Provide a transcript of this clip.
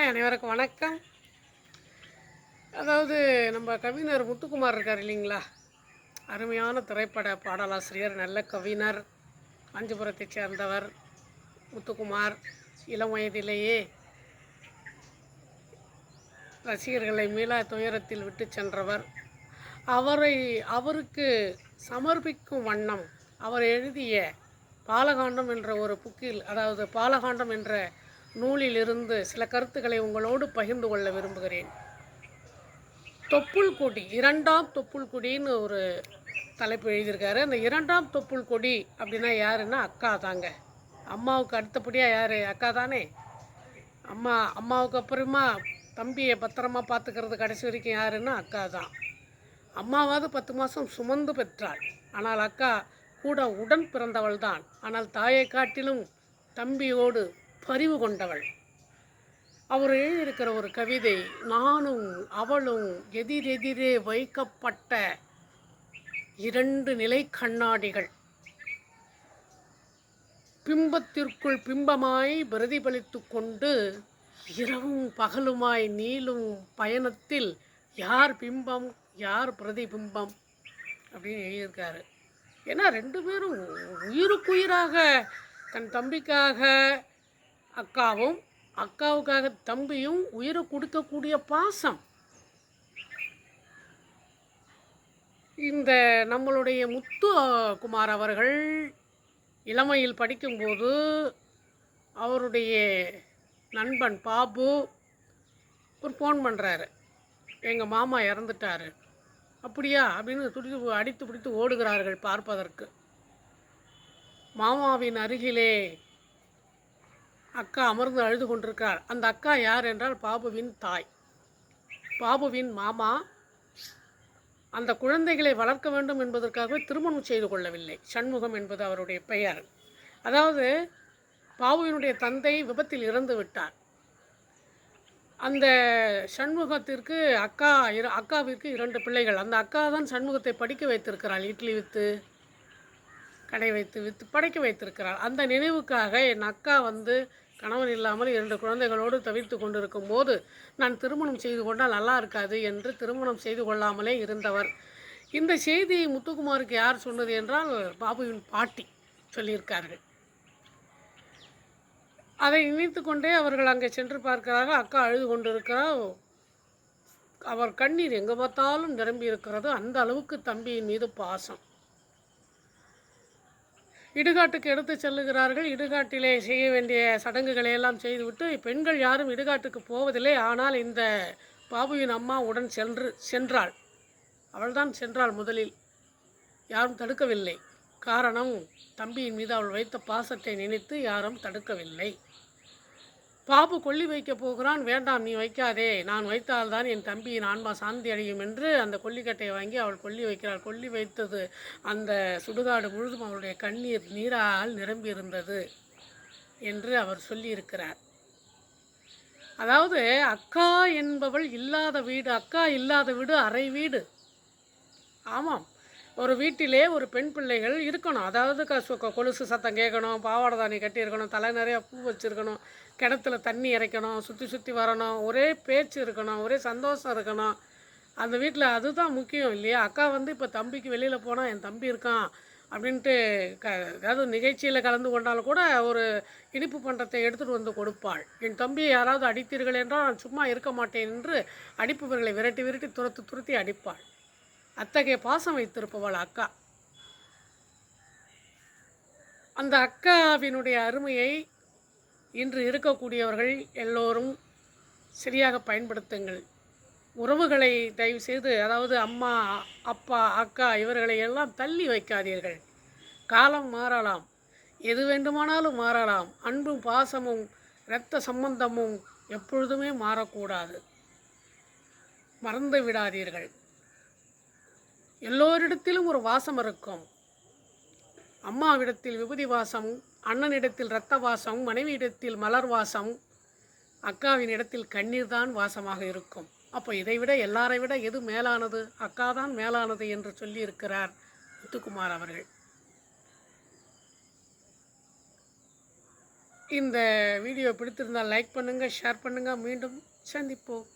Hi அனைவருக்கும் வணக்கம். அதாவது நம்ம கவிஞர் முத்துக்குமார் இருக்கார் இல்லைங்களா? அருமையான திரைப்பட பாடலாசிரியர் நல்ல கவிஞர் காஞ்சிபுரத்தை சேர்ந்தவர் முத்துக்குமார். இளம் வயதிலேயே ரசிகர்களை மீளா துயரத்தில் விட்டு சென்றவர். அவரை அவருக்கு சமர்ப்பிக்கும் வண்ணம் அவர் எழுதிய பாலகாண்டம் என்ற ஒரு புக்கில் அதாவது பாலகாண்டம் என்ற நூலிலிருந்து சில கருத்துக்களை உங்களோடு பகிர்ந்து கொள்ள விரும்புகிறேன். தொப்புள் கொடி இரண்டாம் தொப்புள் கொடின்னு ஒரு தலைப்பு எழுதியிருக்காரு. அந்த இரண்டாம் தொப்புள் கொடி அப்படின்னா யாருன்னா அக்கா தாங்க. அம்மாவுக்கு அடுத்தபடியாக யார்? அக்கா தானே? அம்மா அம்மாவுக்கு அப்புறமா தம்பியை பத்திரமா பார்த்துக்கிறது கடைசி வரைக்கும் யாருன்னா அக்கா தான். அம்மாவாவது பத்து மாதம் சுமந்து பெற்றாள். ஆனால் அக்கா கூட உடன் பிறந்தவள் தான் ஆனால் தாயை காட்டிலும் தம்பியோடு பரிவு கொண்டவள். அவர் எழுதியிருக்கிற ஒரு கவிதை நானும் அவளும் எதிரெதிரே வைக்கப்பட்ட இரண்டு நிலை கண்ணாடிகள். பிம்பத்திற்குள் பிம்பமாய் பிரதிபலித்து கொண்டு இரவும் பகலுமாய் நீளும் பயணத்தில் யார் பிம்பம் யார் பிரதிபிம்பம்? அப்படின்னு எழுதியிருக்காரு. ஏன்னா ரெண்டு பேரும் உயிருக்குயிராக தன் தம்பிக்காக அக்காவும் அக்காவுக்காக தம்பியும் உயிரை கொடுக்கக்கூடிய பாசம். இந்த நம்மளுடைய முத்து குமார் அவர்கள் இளமையில் படிக்கும்போது அவருடைய நண்பன் பாபு ஒரு ஃபோன் பண்ணுறாரு எங்கள் மாமா இறந்துட்டாரு. அப்படியா? அப்படின்னு துடித்து அடித்து பிடித்து ஓடுகிறார்கள் பார்ப்பதற்கு. மாமாவின் அருகிலே அக்கா அமர்ந்து அழுது கொண்டிருக்கிறார் அந்த அக்கா யார் என்றால் பாபுவின் தாய். பாபுவின் மாமா அந்த குழந்தைகளை வளர்க்க வேண்டும் என்பதற்காகவே திருமணம் செய்து கொள்ளவில்லை. சண்முகம் என்பது அவருடைய பெயர். அதாவது பாபுவினுடைய தந்தை விபத்தில் இறந்து விட்டார். அந்த சண்முகத்திற்கு அக்கா இரு அக்காவிற்கு இரண்டு பிள்ளைகள். அந்த அக்கா தான் சண்முகத்தை படிக்க வைத்திருக்கிறாள். இட்லி விற்று கடை வைத்து விற்று படைக்க வைத்திருக்கிறாள். அந்த நினைவுக்காக என் அக்கா வந்து கணவன் இல்லாமல் இரண்டு குழந்தைகளோடு தவிர்த்து கொண்டிருக்கும் போது நான் திருமணம் செய்து கொண்டால் நல்லா இருக்காது என்று திருமணம் செய்து கொள்ளாமலே இருந்தவர். இந்த செய்தியை முத்துக்குமாருக்கு யார் சொன்னது என்றால் பாபுவின் பாட்டி சொல்லியிருக்கார்கள். அதை நினைத்து கொண்டே அவர்கள் அங்கே சென்று பார்க்கிறார்கள். அக்கா அழுது கொண்டிருக்கிறார். அவர் கண்ணீர் எங்கே பார்த்தாலும் நிரம்பி இருக்கிறது அந்த அளவுக்கு தம்பியின் மீது பாசம். இடுகாட்டுக்கு எடுத்து செல்லுகிறார்கள். இடுகாட்டிலே செய்ய வேண்டிய சடங்குகளை எல்லாம் செய்துவிட்டு பெண்கள் யாரும் இடுகாட்டுக்கு போவதில்லை. ஆனால் இந்த பாபுவின் அம்மா உடன் சென்று சென்றாள். அவள்தான் சென்றாள் முதலில். யாரும் தடுக்கவில்லை. காரணம் தம்பியின் மீது அவள் வைத்த பாசத்தை நினைத்து யாரும் தடுக்கவில்லை. பாபு கொல்லி வைக்க போகிறான். வேண்டாம் நீ வைக்காதே. நான் வைத்தால்தான் என் தம்பியின் ஆன்மா சாந்தி அடையும் என்று அந்த கொல்லிக்கட்டையை வாங்கி அவள் கொல்லி வைக்கிறாள். கொல்லி வைத்தது அந்த சுடுகாடு முழுதும் அவளுடைய கண்ணீர் நீரால் நிரம்பியிருந்தது என்று அவர் சொல்லியிருக்கிறார். அதாவது அக்கா என்பவள் இல்லாத வீடு அக்கா இல்லாத வீடு அரை வீடு. ஆமாம். ஒரு வீட்டிலே ஒரு பெண் பிள்ளைகள் இருக்கணும். அதாவது க சு- கொலுசு சத்தம் கேட்கணும் பாவாடை தானி கட்டியிருக்கணும் தலை நிறைய பூ வச்சுருக்கணும் கிணத்துல தண்ணி இறைக்கணும் சுற்றி சுற்றி வரணும் ஒரே பேச்சு இருக்கணும் ஒரே சந்தோஷம் இருக்கணும். அந்த வீட்டில் அதுதான் முக்கியம் இல்லையா? அக்கா வந்து இப்போ தம்பிக்கு வெளியில் போனால் என் தம்பி இருக்கான் அப்படின்ட்டு க ஏதாவது நிகழ்ச்சியில் கலந்து கொண்டாலும் கூட ஒரு இனிப்பு பண்டத்தை எடுத்துகிட்டு வந்து கொடுப்பாள். என் தம்பியை யாராவது அடித்தீர்கள் என்றால் நான் சும்மா இருக்க மாட்டேன் என்று அடிப்பவர்களை விரட்டி விரட்டி துரத்து துரத்தி அடிப்பாள். அத்தகைய பாசம் வைத்திருப்பவள் அக்கா. அந்த அக்காவினுடைய அருமையை இன்று இருக்கக்கூடியவர்கள் எல்லோரும் சரியாக பயன்படுத்துங்கள். உறவுகளை தயவு செய்து அதாவது அம்மா அப்பா அக்கா இவர்களை எல்லாம் தள்ளி வைக்காதீர்கள். காலம் மாறலாம். எது வேண்டுமானாலும் மாறலாம். அன்பும் பாசமும் இரத்த சம்பந்தமும் எப்பொழுதுமே மாறக்கூடாது. மறந்து விடாதீர்கள். எல்லோரிடத்திலும் ஒரு வாசம் இருக்கும். அம்மாவிடத்தில் விபூதி வாசம் அண்ணனிடத்தில் இரத்த வாசம் மனைவியிடத்தில் மலர் வாசம் அக்காவின் இடத்தில் கண்ணீர் தான் வாசமாக இருக்கும். அப்போ இதை விட எல்லாரை விட எது மேலானது? அக்கா தான் மேலானது என்று சொல்லியிருக்கிறார் முத்துக்குமார் அவர்கள். இந்த வீடியோ பிடித்திருந்தால் லைக் பண்ணுங்கள் ஷேர் பண்ணுங்கள் மீண்டும் சந்திப்போம்.